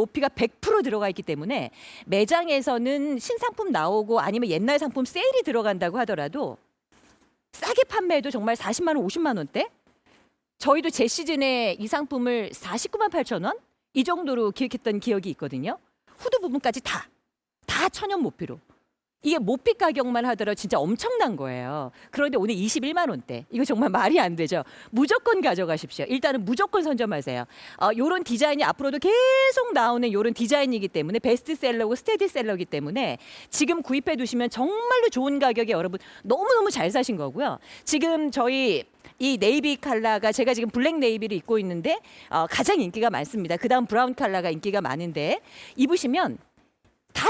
모피가 100% 들어가 있기 때문에 매장에서는 신상품 나오고 아니면 옛날 상품 세일이 들어간다고 하더라도 싸게 판매해도 정말 40만 원, 50만 원대? 저희도 제 시즌에 이 상품을 49만 8천 원? 이 정도로 기획했던 기억이 있거든요. 후드 부분까지 다, 다 천연 모피로. 이게 모피 가격만 하더라도 진짜 엄청난 거예요. 그런데 오늘 21만 원대. 이거 정말 말이 안 되죠. 무조건 가져가십시오. 일단은 무조건 선점하세요. 어, 요런 디자인이 앞으로도 계속 나오는 요런 디자인이기 때문에 베스트셀러고 스테디셀러기 때문에 지금 구입해 두시면 정말로 좋은 가격에 여러분 너무너무 잘 사신 거고요. 지금 저희 이 네이비 컬러가 제가 지금 블랙 네이비를 입고 있는데 어, 가장 인기가 많습니다. 그다음 브라운 컬러가 인기가 많은데 입으시면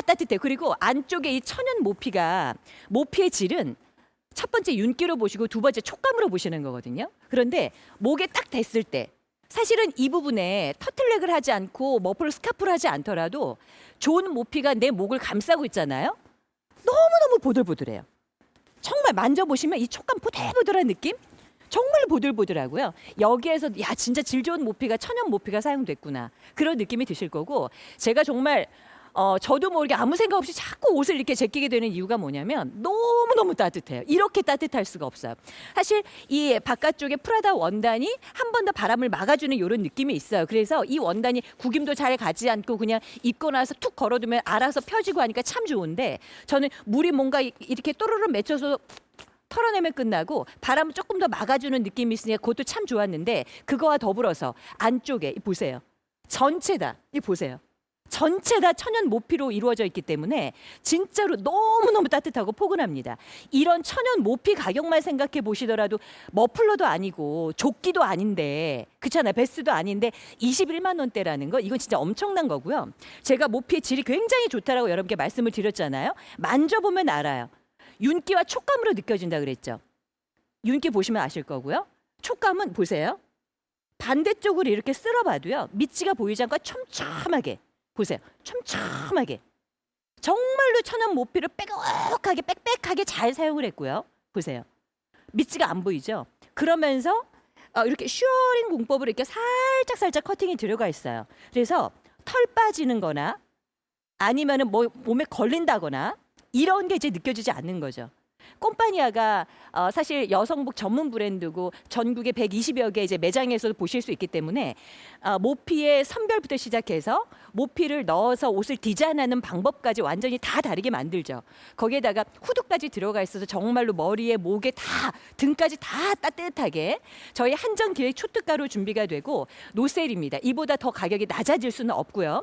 다 따뜻해요. 그리고 안쪽에 이 천연 모피가 모피의 질은 첫 번째 윤기로 보시고 두 번째 촉감으로 보시는 거거든요. 그런데 목에 딱 댔을 때 사실은 이 부분에 터틀넥을 하지 않고 머플 스카프를 하지 않더라도 좋은 모피가 내 목을 감싸고 있잖아요. 너무너무 보들보들해요. 정말 만져보시면 이 촉감 보들보들한 느낌? 정말 보들보들하고요. 여기에서 야 진짜 질 좋은 모피가 천연 모피가 사용됐구나 그런 느낌이 드실 거고 제가 정말 어 저도 모르게 아무 생각 없이 자꾸 옷을 이렇게 제끼게 되는 이유가 뭐냐면 너무 너무 따뜻해요. 이렇게 따뜻할 수가 없어요. 사실 이 바깥쪽에 프라다 원단이 한 번 더 바람을 막아주는 이런 느낌이 있어요. 그래서 이 원단이 구김도 잘 가지 않고 그냥 입고 나서 툭 걸어두면 알아서 펴지고 하니까 참 좋은데 저는 물이 뭔가 이- 이렇게 또르르 맺혀서 털어내면 끝나고 바람을 조금 더 막아주는 느낌이 있으니까 그것도 참 좋았는데 그거와 더불어서 안쪽에 이 보세요. 전체 다, 이 보세요. 전체 다 천연 모피로 이루어져 있기 때문에 진짜로 너무너무 따뜻하고 포근합니다. 이런 천연 모피 가격만 생각해 보시더라도 머플러도 아니고 조끼도 아닌데 그렇잖아요. 베스트도 아닌데 21만 원대라는 거 이건 진짜 엄청난 거고요. 제가 모피의 질이 굉장히 좋다라고 여러분께 말씀을 드렸잖아요. 만져보면 알아요. 윤기와 촉감으로 느껴진다 그랬죠. 윤기 보시면 아실 거고요. 촉감은 보세요. 반대쪽으로 이렇게 쓸어봐도요. 밑지가 보이지 않고 촘촘하게 보세요. 촘촘하게 정말로 천연 모피를 빼곡하게 빽빽하게 잘 사용을 했고요. 보세요. 밑지가 안 보이죠? 그러면서 어, 이렇게 슈어링 공법으로 이렇게 살짝 살짝 커팅이 들어가 있어요. 그래서 털 빠지는 거나 아니면은 뭐 몸에 걸린다거나 이런 게 이제 느껴지지 않는 거죠. 꼼파니아가 어, 사실 여성복 전문 브랜드고 전국에 120여 개 이제 매장에서도 보실 수 있기 때문에 어, 모피의 선별부터 시작해서 모피를 넣어서 옷을 디자인하는 방법까지 완전히 다 다르게 만들죠. 거기에다가 후드까지 들어가 있어서 정말로 머리에 목에 다 등까지 다 따뜻하게 저희 한정 기획 초특가로 준비가 되고 노셀입니다. 이보다 더 가격이 낮아질 수는 없고요.